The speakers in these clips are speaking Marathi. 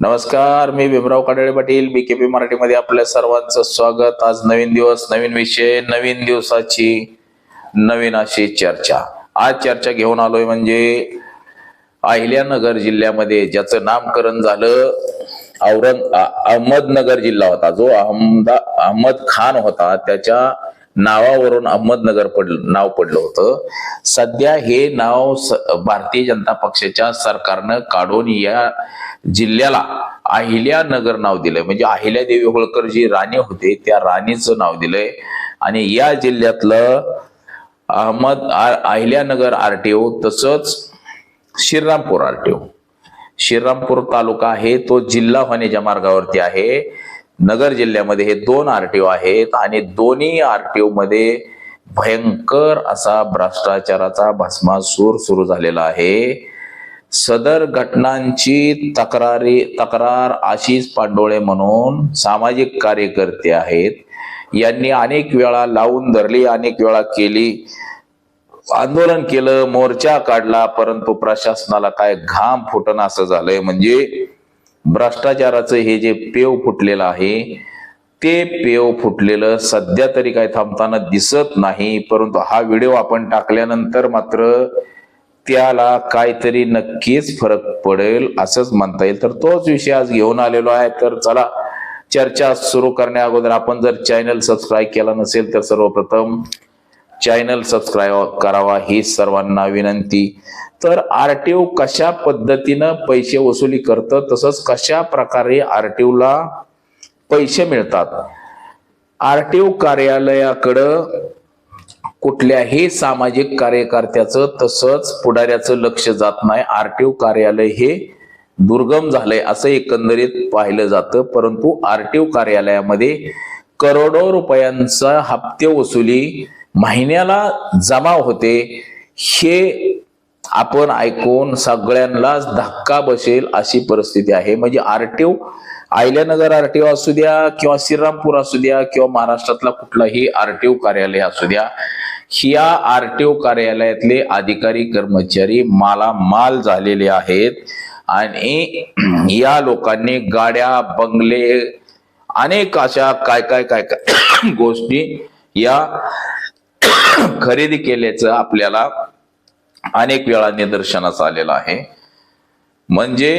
नमस्कार मी भीमराव काडळे पाटील पी मराठीमध्ये आपल्या सर्वांचं स्वागत. आज नवीन दिवस नवीन विषय नवीन दिवसाची नवीन अशी चर्चा. आज चर्चा घेऊन आलोय म्हणजे अहिल्यानगर जिल्ह्यामध्ये ज्याचं नामकरण झालं औरंग अहमदनगर जिल्हा होता. जो अहमदा अहमद खान होता त्याच्या नावावरून अहमदनगर पडलं नाव पडलं होतं. सध्या हे नाव भारतीय जनता पक्षाच्या सरकारनं काढून या जिल्ह्याला अहिल्यानगर नाव दिलंय. म्हणजे अहिल्यादेवी होळकर जी राणी होते त्या राणीचं नाव दिलंय. आणि या जिल्ह्यातलं अहमद अहिल्यानगर आरटीओ तसंच श्रीरामपूर आरटीओ. श्रीरामपूर तालुका आहे तो जिल्हा होण्याच्या मार्गावरती आहे. नगर जिल्ह्यामध्ये हे दोन आरटीओ आहेत आणि दोन्ही आरटीओ मध्ये भयंकर असा भ्रष्टाचाराचा भस्मासूर सुरू झालेला आहे. सदर घटनांची तक्रारी तक्रार आशिष पांडोळे म्हणून सामाजिक कार्यकर्ते आहेत. यांनी अनेक वेळा लावून धरली अनेक वेळा केली. आंदोलन केलं मोर्चा काढला परंतु प्रशासनाला काय घाम फुटणं असं झालंय म्हणजे भ्रष्टाचाराचं हे जे पेव फुटलेलं आहे ते पेव फुटलेलं सध्या तरी काय थांबताना दिसत नाही परंतु हा व्हिडिओ आपण टाकल्यानंतर मात्र त्याला काहीतरी नक्कीच फरक पडेल असंच म्हणता येईल. तर तोच विषय आज घेऊन आलेलो आहे. तर चला चर्चा सुरू करण्या अगोदर आपण जर चॅनल सबस्क्राईब केला नसेल तर सर्वप्रथम चॅनल सबस्क्राईब करावा ही सर्वांना विनंती. तर आरटीओ कशा पद्धतीनं पैसे वसुली करतं तसंच कशा प्रकारे आरटीओला पैसे मिळतात? आरटीओ कार्यालयाकडं कुठल्याही सामाजिक कार्यकर्त्याचं तसंच पुढाऱ्याचं लक्ष जात नाही. आरटीओ कार्यालय हे दुर्गम झालंय असं एकंदरीत पाहिलं जातं. परंतु आरटीओ कार्यालयामध्ये करोडो रुपयांचा हप्ते वसुली महिन्याला जमा होते हे आपण ऐकून सगळ्यांनाच धक्का बसेल अशी परिस्थिती आहे. म्हणजे आरटीओ आयल्यानगर आरटीओ असू द्या किंवा श्रीरामपूर असू द्या किंवा महाराष्ट्रातला कुठलाही आरटीओ कार्यालय असू द्या या आरटीओ कार्यालयातले अधिकारी कर्मचारी मालामाल झालेले आहेत आणि या लोकांनी गाड्या बंगले अनेक अशा काय काय काय काय गोष्टी या खरेदी केल्याचं आपल्याला अनेक वेळा निदर्शनास आलेलं आहे. म्हणजे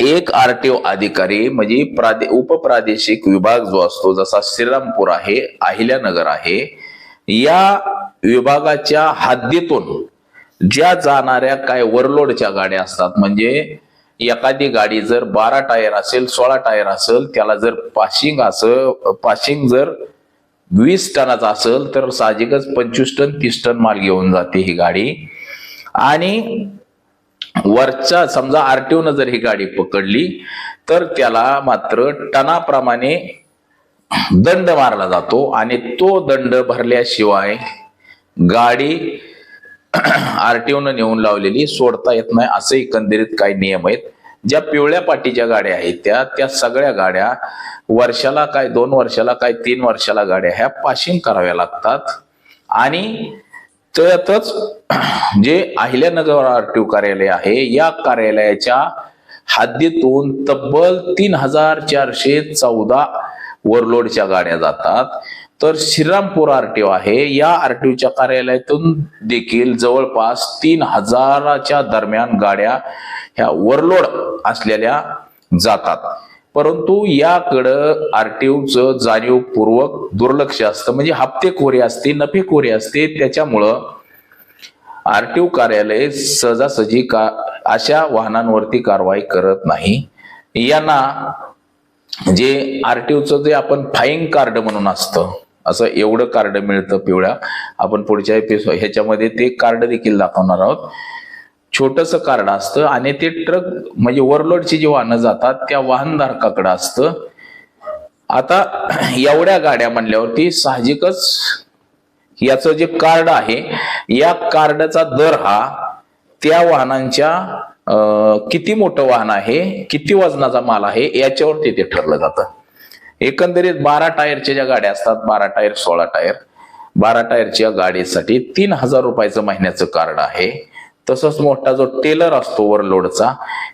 एक आरटीओ अधिकारी म्हणजे प्रादे उपप्रादेशिक विभाग जो असतो जसा श्रीरामपूर आहे अहिल्यानगर आहे या विभागाच्या हद्दीतून ज्या जाणाऱ्या काय वरलोडच्या गाड्या असतात म्हणजे एखादी गाडी जर बारा टायर असेल सोळा टायर असेल त्याला जर पाशिंग असं पाशिंग जर वीस टनाचा असेल तर साहजिकच पंचवीस टन तीस टन माल घेऊन जाते ही गाडी. आणि वरच्या समजा आरटीओ न जर ही गाडी पकडली तर त्याला मात्र टनाप्रमाणे दंड मारला जातो आणि तो दंड भरल्याशिवाय गाडी आरटीओ न नेऊन लावलेली सोडता येत नाही असे एकंदरीत काही नियम आहेत. ज्या पिवळ्या पाटीच्या गाड्या आहेत त्या त्या सगळ्या गाड्या वर्षाला काय दोन वर्षाला काय तीन वर्षाला गाड्या ह्या पाशिंग कराव्या लागतात. आणि त्यातच जे अहिल्यानगर आरटीओ कार्यालय आहे या कार्यालयाच्या हद्दीतून तब्बल तीन हजार चारशे चौदा वरलोडच्या गाड्या जातात. तर श्रीरामपूर आरटीओ आहे. या आरटीओच्या कार्यालयातून देखील जवळपास तीन हजाराच्या दरम्यान गाड्या ह्या वरलोड असलेल्या जातात. परंतु याकडं आरटीओचं जाणीवपूर्वक दुर्लक्ष असतं. म्हणजे हप्तेखोरी असते नफेखोरी असते. त्याच्यामुळं आरटीओ कार्यालय सहजासहजी का अशा वाहनांवरती कारवाई करत नाही. यांना जे आरटीओचं जे आपण फाईंग कार्ड म्हणून असतं असं एवढं कार्ड मिळतं पिवळ्या. आपण पुढच्या एपिसोड ह्याच्यामध्ये ते कार्ड देखील दाखवणार आहोत. छोटस कार्ड असतं आणि ते ट्रक म्हणजे ओव्हरलोडची जी वाहनं जातात त्या वाहनधारकाकडे असतं. आता एवढ्या गाड्या म्हणल्यावरती साहजिकच याचं जे कार्ड आहे या कार्डचा दर हा त्या वाहनांच्या किती मोठं वाहन आहे किती वजनाचा माल आहे याच्यावरती ते ठरलं जातं. एकंदरीत बारा टायरच्या ज्या गाड्या असतात बारा टायर सोळा टायर बारा टायरच्या गाडीसाठी तीन हजार रुपयाचं महिन्याचं कार्ड आहे. तसंच मोठा जो टेलर असतो वरलोडचा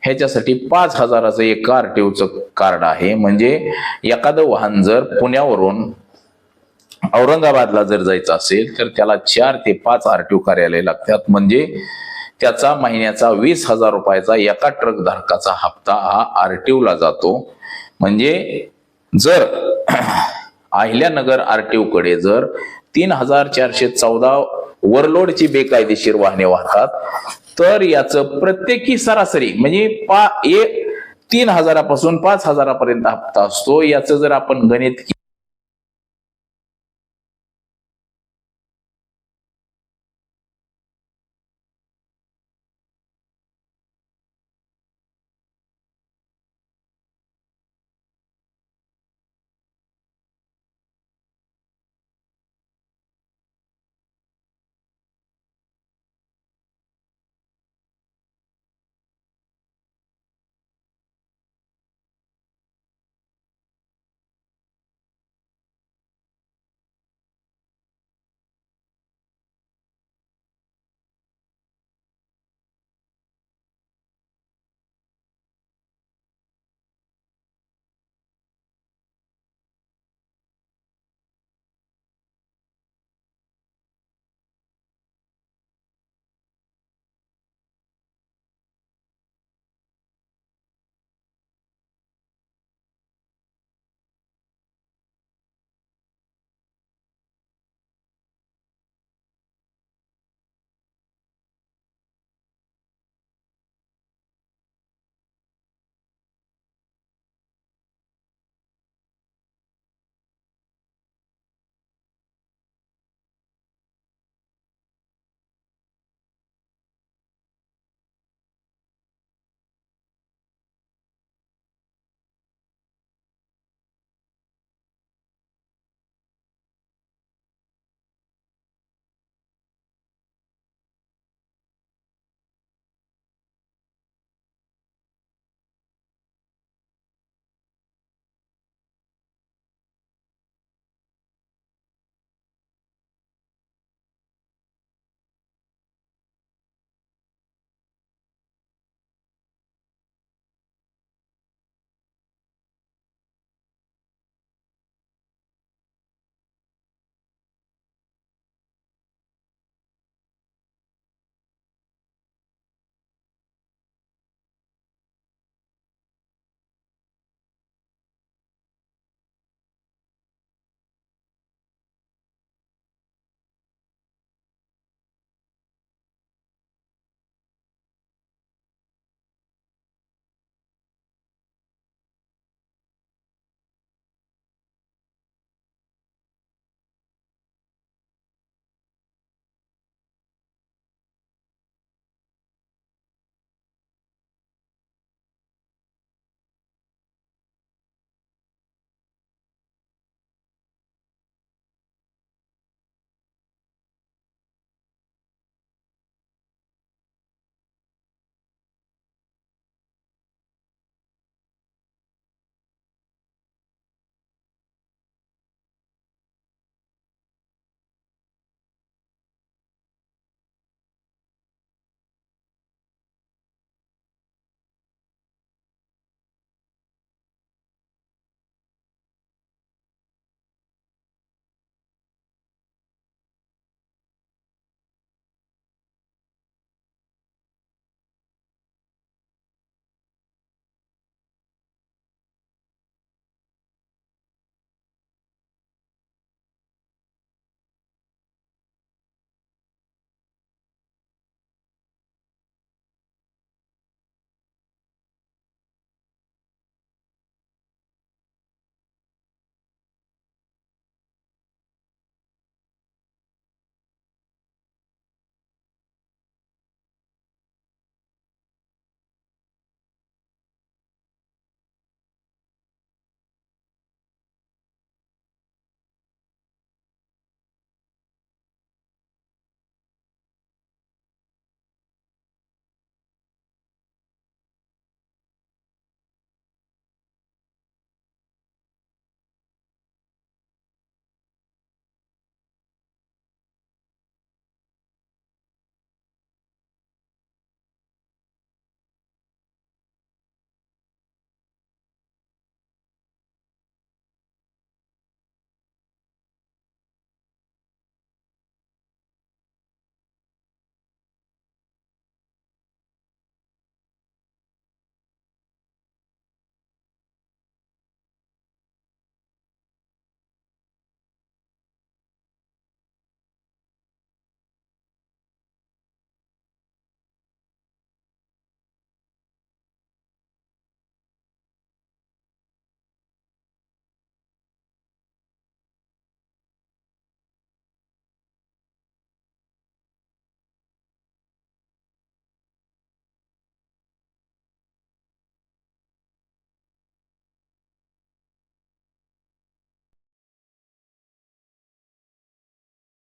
ह्याच्यासाठी पाच हजाराचं एक आरटीओचं कार्ड आहे. म्हणजे एखादं वाहन जर पुण्यावरून औरंगाबादला जर जायचं असेल तर त्याला चार ते पाच आर टी ओ कार्यालय लागतात. म्हणजे त्याचा महिन्याचा वीस हजार रुपयाचा एका ट्रक धारकाचा हप्ता हा आर टी ओला जातो. म्हणजे जर अहिल्यानगर आरटीओकडे जर तीन हजार चारशे चौदा वरलोडची बेकायदेशीर वाहने वाहतात तर याचं प्रत्येकी सरासरी म्हणजे पा एक तीन हजारापासून पाच हजारापर्यंत हप्ता असतो. याचं जर आपण गणित